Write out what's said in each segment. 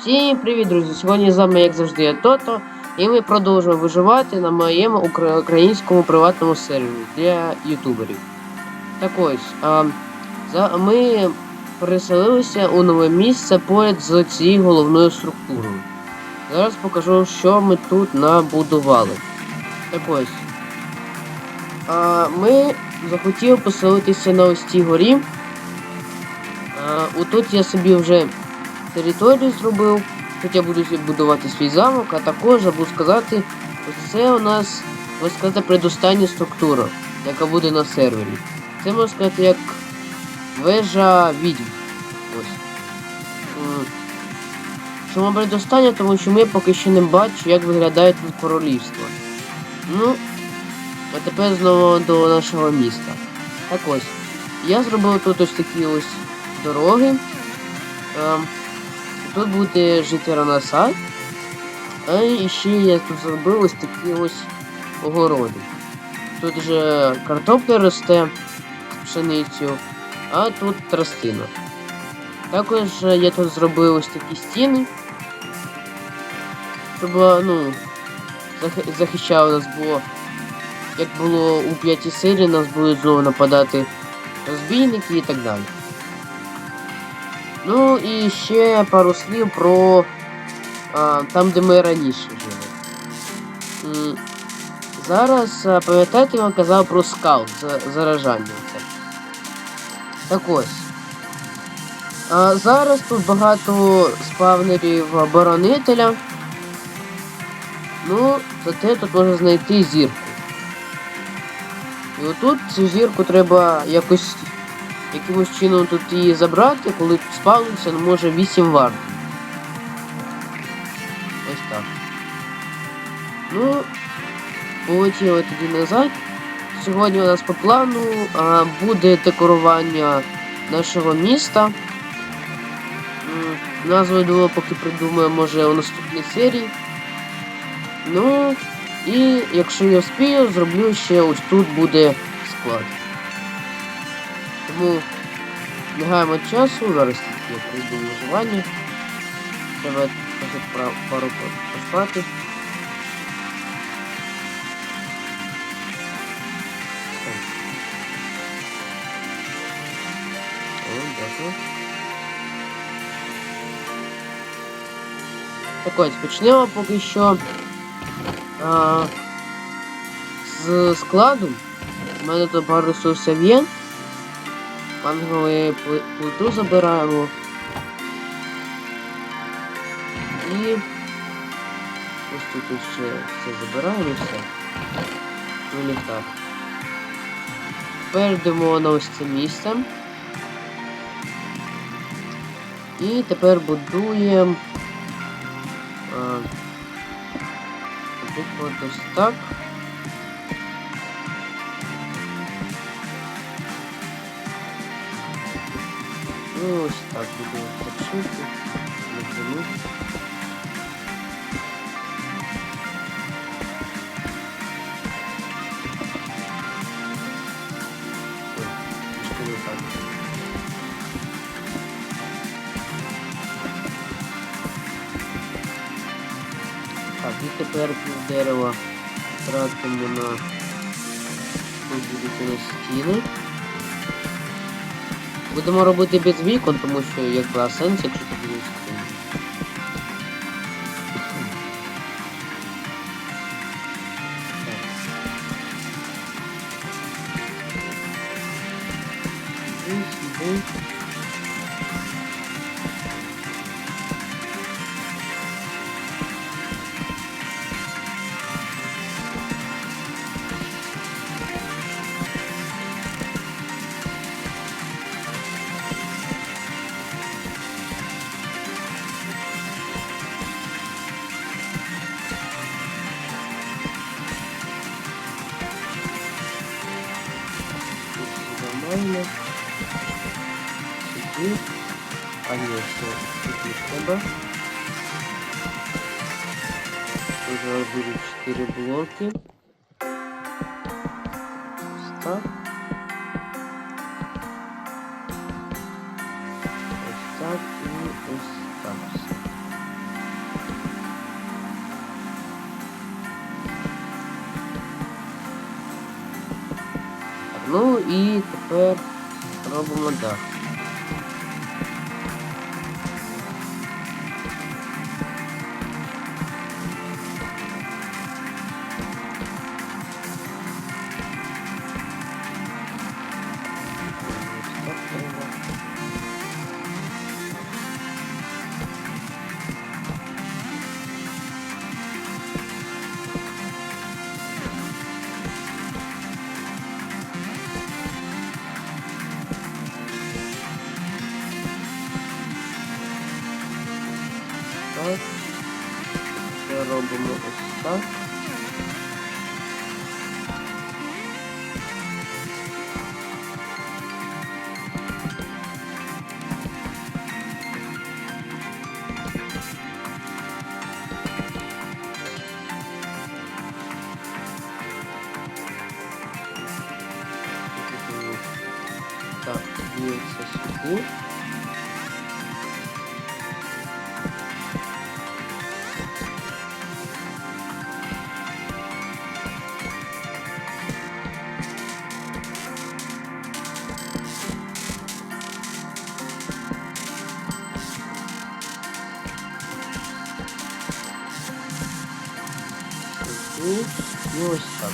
Всім привіт, друзі! Сьогодні з вами, як завжди, я Тото, і ми продовжуємо виживати на моєму українському приватному сервері для ютуберів. Так ось, а, за, ми переселилися у нове місце поряд з цією головною структурою. Зараз покажу, що ми тут набудували. Так ось. А, ми захотіли поселитися на ось цій горі. А, отут я собі вже територію зробив. Я буду будувати свій замок, а також забув сказати, ось це у нас, можна сказати, предостання структура, яка буде на сервері. Це можна сказати як вежа відьм. Ось. Чому предостання? Тому що ми поки що не бачимо, як виглядає тут королівство. Ну, а тепер знову до нашого міста. Так ось. Я зробив тут ось такі ось дороги. Ем, Тут буде жити Ранаса. А ще я тут зробив ось такі ось огороди. Тут же картопля росте пшеницю, а тут тростина. Також я тут зробив ось такі стіни, щоб ну, захищало нас було. Як було у п'ятій серії, нас будуть знову нападати розбійники і так далі. Ну і ще пару слів про а, там, де ми раніше жили. Зараз, пам'ятаєте, я вам казав про скаут за- заражання. Так ось. А, зараз тут багато спавнерів оборонителя. Ну, зате тут можна знайти зірку. І отут цю зірку треба якось якимось чином тут її забрати, коли спавниться, ну може 8 варт. Ось так. Ну, полетіли тоді назад. Сьогодні у нас по плану а, буде декорування нашого міста. Назву думаю, поки придумаю, може у наступній серії. Ну, і якщо я вспію, зроблю ще ось тут буде склад. Тому не гаємо часу, зараз я прийду виживання. Треба пару по- поспати. Так ось, почнемо поки що а, з складу. У мене тут пару ресурсів є. Мангові плиту забираємо. І ось тут ще все забираємо все. Ну ліхтар. Тепер йдемо на ось це місце. І тепер будуємо. Наприклад, ось так. Ну, ось так буду подшити, натянуть. Ой, не так. Так, і тепер пів дерева тратимо на будуть у стіни. Будемо робити без вікон, тому що якби а сенс, якщо тут буде стіни. Так. Нормально. Сюди. А ні, все, не треба. Тут будуть 4 блоки. Так. Ну і тепер робимо так. Так. Це робимо ось І ось так.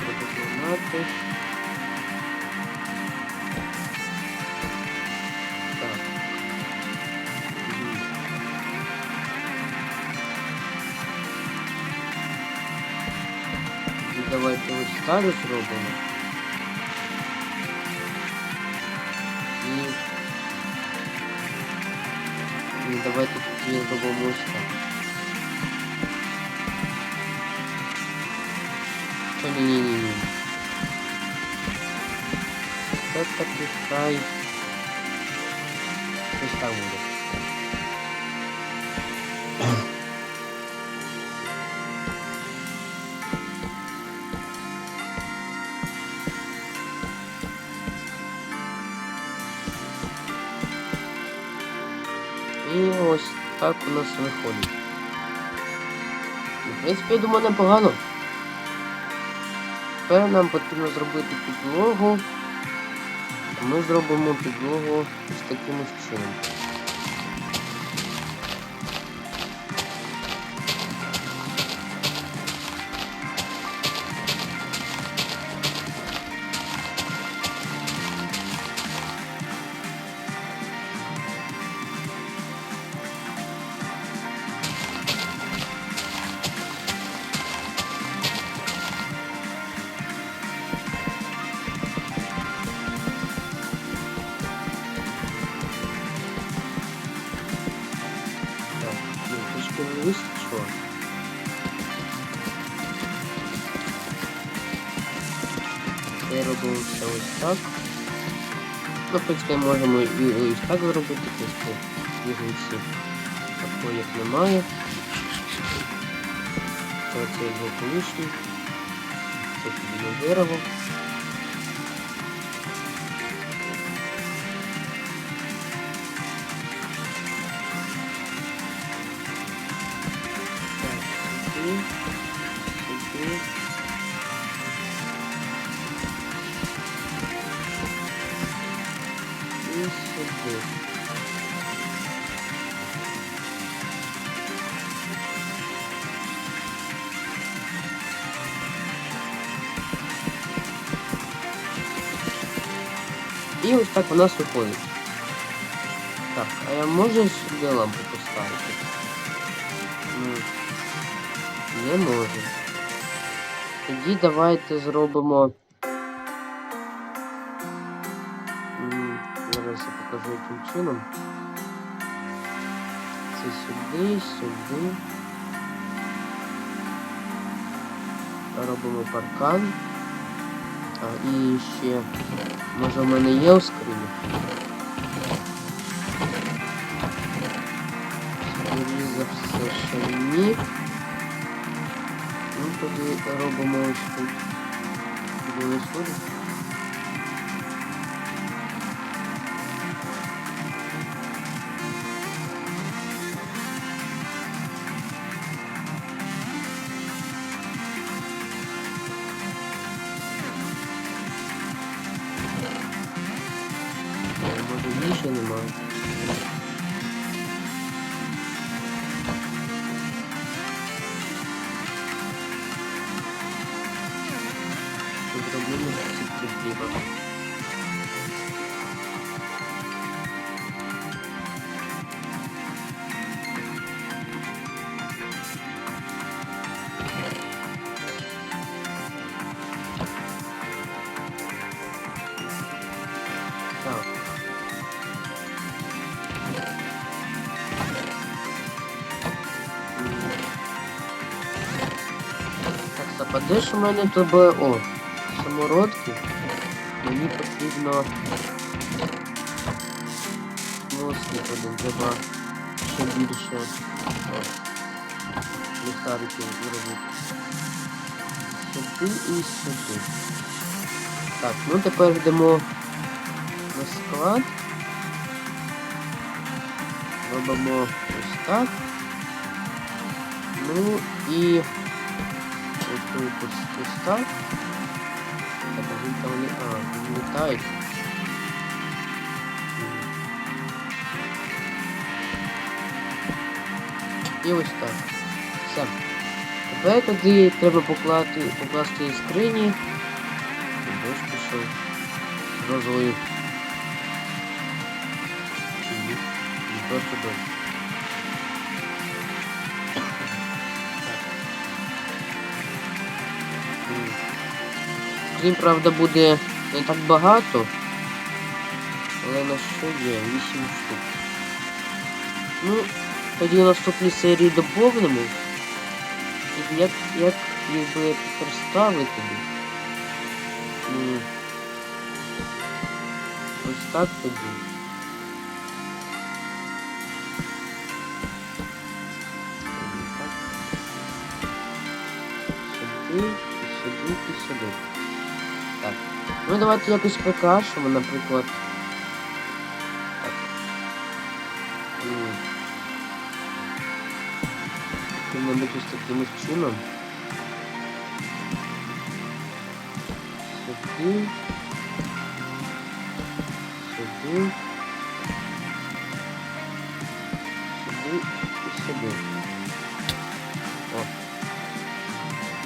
Придумати. Так. Давайте ось так зробимо. І... І давайте тоді зробимо ось так. Та ні, ні, ні, ні. Це так у нас виходить. В принципі, я думаю, непогано. Тепер нам потрібно зробити підлогу. Ми зробимо підлогу ось таким чином. Вистачило. Це робимо все ось так. Ну, в принципі, можемо і ось так зробити, тобто вігниці такої як немає. Це цей блок. Це підійде дерево. Сюди. І сюди. І ось так у нас виходить. Так, а я можу сюди лампу поставити? Ну, не можу. Тоді давайте зробимо. Зараз я покажу яким чином. Це сюди, сюди. Робимо паркан. А, і ще. Може в мене є у скрині? Скоріше за все, що ні. Ну тоді робимо ось тут. Буде ось тут. Де ж у мене тут. О, самородки. Мені потрібно... Носки один, треба ще більше. Ліхтарики виробити. Сюди і сюди. Так, ну тепер йдемо на склад. Робимо ось так. Ну і ось, ось так. Він там не... А, літають. І ось так. Все. Тепер тоді треба поклати, покласти скрині. Дощ пішов. Розовою. Просто дощ. Скрін, правда, буде не так багато. Але на що є? 8 штук. Ну, тоді в серії доповнимо. Як, як їх би представити? М. Ось так тоді. Сюди, сюди, і сюди. Так. Ну давайте якось покажемо, наприклад. Так. Яким-небудь таким чином. Сюди. Сюди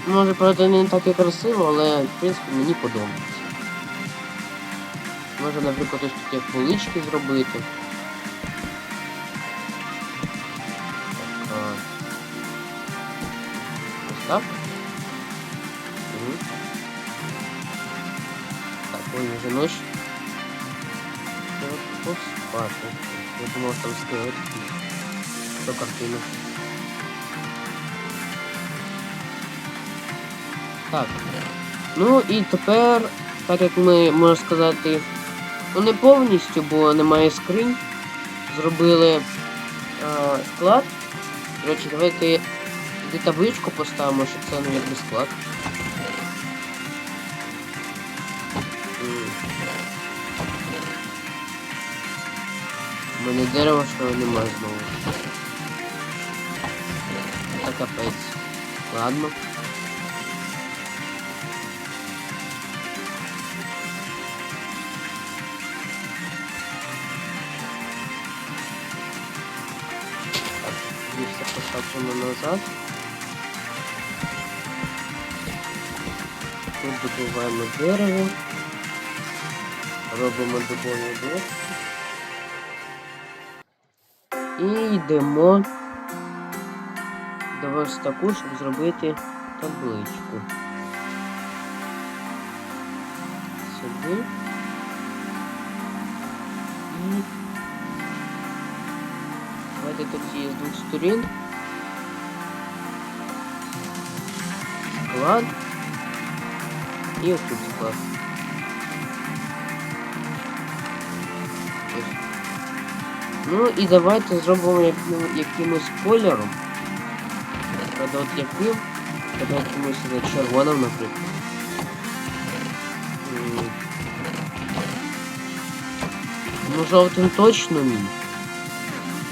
Може, правда, не так і красиво, але в принципі мені подобається. Можна, наприклад, ось тут як полички зробити. Так. Ось так. Угу. Так, ой, вже ночь. Поспати. Я думав, там скелет. Що картина. Так. Ну і тепер, так як ми, можна сказати, ну не повністю, бо немає скринь, зробили а, склад. До речі, давайте де табличку поставимо, що це не якби склад. У мене дерева, що немає знову. Та капець. Ладно. Все посаджено назад. Тут добуваємо дерево. Робимо дубові доски. І йдемо до верстаку, щоб зробити табличку. Сюди. Сторін. Склад. І отут склад. Ну і давайте зробимо яким, якимось кольором. Правда, от яким. Давай комусь на червоним, наприклад. Ну, жовтим точно ні.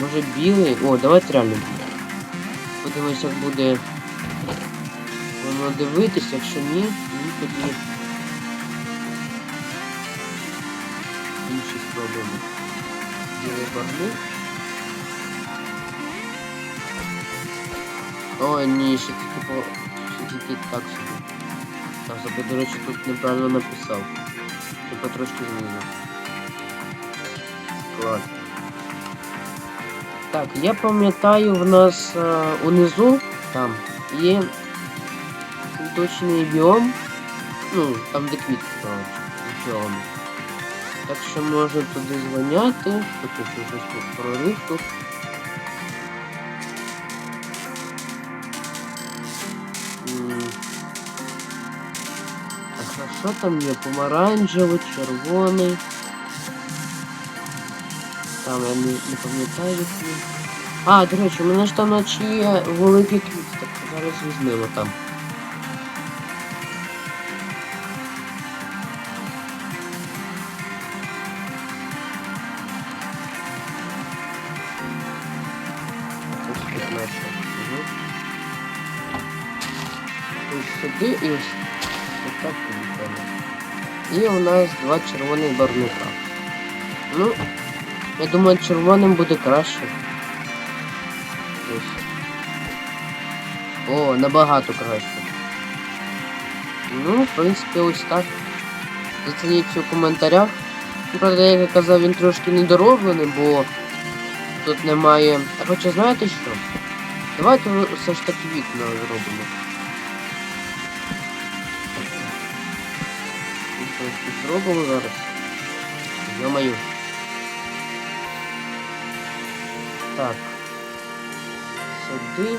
Може білий? О, давайте реально білий. Подивимось, як буде воно дивитись, якщо ні, ну тоді інші спробуємо. Білий барник. Ой, ні, ще тільки по... тільки так собі. Так, собі, до речі, тут неправильно написав. Типа трошки знизу. Клас. Так, я пам'ятаю, в нас а, унизу там є точний біом. Ну, там де квітки, коротше. Так що можна туди звоняти. Тут щось тут прорив тут. Так, а що там є? Помаранчевий, червоний. Там я не, не пам'ятаю які. А, до речі, у мене ж там наче є великий квіт, так зараз візьмемо там. Сюди і ось так. І у нас два червоних барника. Ну, я думаю, червоним буде краще. Ось. О, набагато краще. Ну, в принципі, ось так. Зацініть у коментарях. Ну, Правда, як я казав, він трошки недороблений, бо тут немає. А хоча знаєте що? Давайте все ж таки вікна зробимо. Зробимо зараз. Йо-маю. Так. Сюди.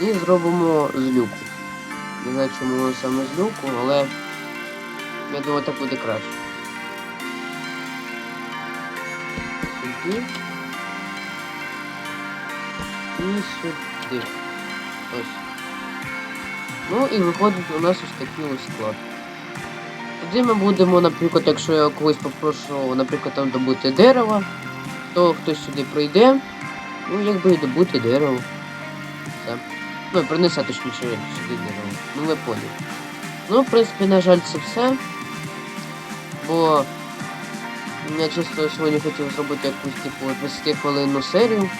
І зробимо з люку. Не знаю, чому саме з люку, але я думаю, так буде краще. Сюди. І сюди. Ось. Ну і виходить у нас ось такий ось склад. Тоді ми будемо, наприклад, якщо я когось попрошу, наприклад, там добути дерево, то хтось сюди прийде, ну якби і добути дерево. Все. Ну принесе точніше сюди дерево. Ну ви поняли. Ну, в принципі, на жаль, це все. Бо я чисто сьогодні хотів зробити якусь типу 20 хвилинну серію.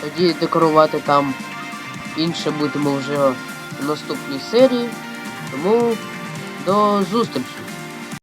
Тоді декорувати там інше будемо вже в наступній серії. Тому до зустрічі!